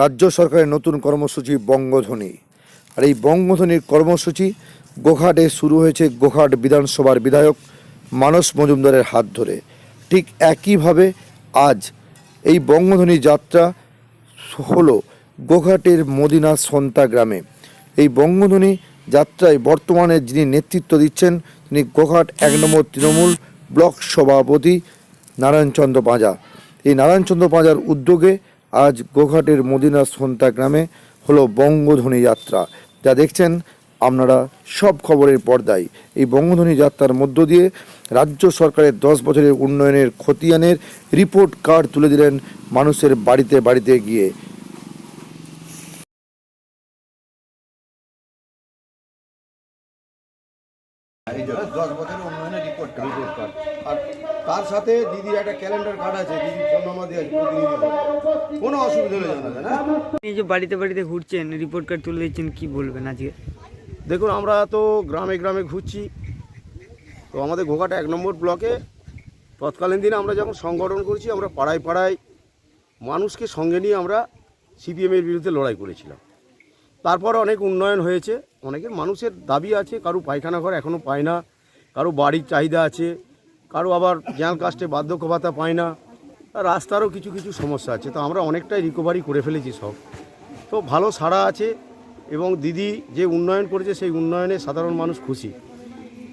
রাজ্য সরকারের নতুন কর্মসূচি বঙ্গধ্বনি। আর এই বঙ্গধ্বনির কর্মসূচি গোঘাটে শুরু হয়েছে গোঘাট বিধানসভার বিধায়ক মানস মজুমদারের হাত ধরে। ঠিক একইভাবে আজ এই বঙ্গধ্বনি যাত্রা হলো গোঘাটের মদিনা সন্তা গ্রামে। এই বঙ্গধ্বনি যাত্রায় বর্তমানে যিনি নেতৃত্ব দিচ্ছেন, তিনি গোঘাট এক নম্বর তৃণমূল ব্লক সভাপতি নারায়ণচন্দ্র পাঁজা। এই নারায়ণচন্দ্র পাঁজার উদ্যোগে আজ গোঘাটের মদিনা সন্তা গ্রামে হলো বঙ্গধ্বনি যাত্রা। যা দেখছেন আপনারা সব খবরের পর্দায়। এই বঙ্গধ্বনি যাত্রার মধ্য দিয়ে রাজ্য সরকারের দশ বছরের উন্নয়নের খতিয়ানের রিপোর্ট কার্ড তুলে দিলেন মানুষের বাড়িতে বাড়িতে গিয়ে। দশ বছরের উন্নয়নের রিপোর্ট রিপোর্ট কার্ড আর তার সাথে দিদির একটা ক্যালেন্ডার কার্ড আছে দিদির ফোন নাম্বার আছে প্রতিনিধি কোনো অসুবিধা হলে জানা যায় না? এই যে বাড়িতে বাড়িতে ঘুরছেন রিপোর্ট কার্ড তুলে দিচ্ছেন কি বলবেন আজকে? দেখুন আমরা তো গ্রামে গ্রামে ঘুরছি। তো আমাদের ঘোঘাটা এক নম্বর ব্লকে। তৎকালীন দিনে আমরা যখন সংগঠন করেছি আমরা পাড়ায় পাড়ায় মানুষকে সঙ্গে নিয়ে আমরা সিপিএমের বিরুদ্ধে লড়াই করেছিলাম। তারপর অনেক উন্নয়ন হয়েছে। অনেকের মানুষের দাবি আছে, কারও পায়খানা ঘর এখনও পায় না, কারও বাড়ির চাহিদা আছে, কারও আবার জ্ঞান কাস্টে বার্ধক্য ভাতা পায় না, রাস্তারও কিছু কিছু সমস্যা আছে। তো আমরা অনেকটাই রিকভারি করে ফেলেছি সব। তো ভালো সাড়া আছে এবং দিদি যে উন্নয়ন করেছে, সেই উন্নয়নে সাধারণ মানুষ খুশি।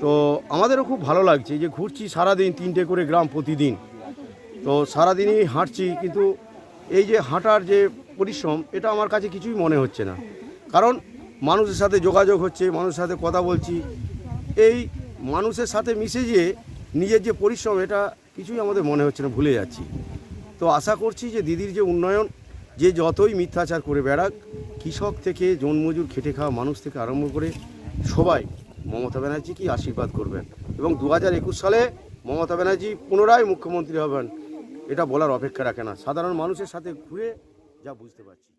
তো আমাদেরও খুব ভালো লাগছে যে ঘুরছি সারাদিন তিনটে করে গ্রাম প্রতিদিন। তো সারাদিনই হাঁটছি, কিন্তু এই যে হাঁটার যে পরিশ্রম, এটা আমার কাছে কিছুই মনে হচ্ছে না। কারণ মানুষের সাথে যোগাযোগ হচ্ছে, মানুষের সাথে কথা বলছি। এই মানুষের সাথে মিশে যে নিজের যে পরিশ্রম, এটা কিছুই আমাদের মনে হচ্ছে না, ভুলে যাচ্ছি। তো আশা করছি যে দিদির যে উন্নয়ন, যে যতই মিথ্যাচার করে বেড়াক, কৃষক থেকে জনমজুর খেটে খাওয়া মানুষ থেকে আরম্ভ করে সবাই মমতা ব্যানার্জিকেই আশীর্বাদ করবেন। এবং দু হাজার একুশ সালে মমতা ব্যানার্জি পুনরায় মুখ্যমন্ত্রী হবেন, এটা বলার অপেক্ষা রাখে না। সাধারণ মানুষের সাথে ঘুরে যা বুঝতে পারছি।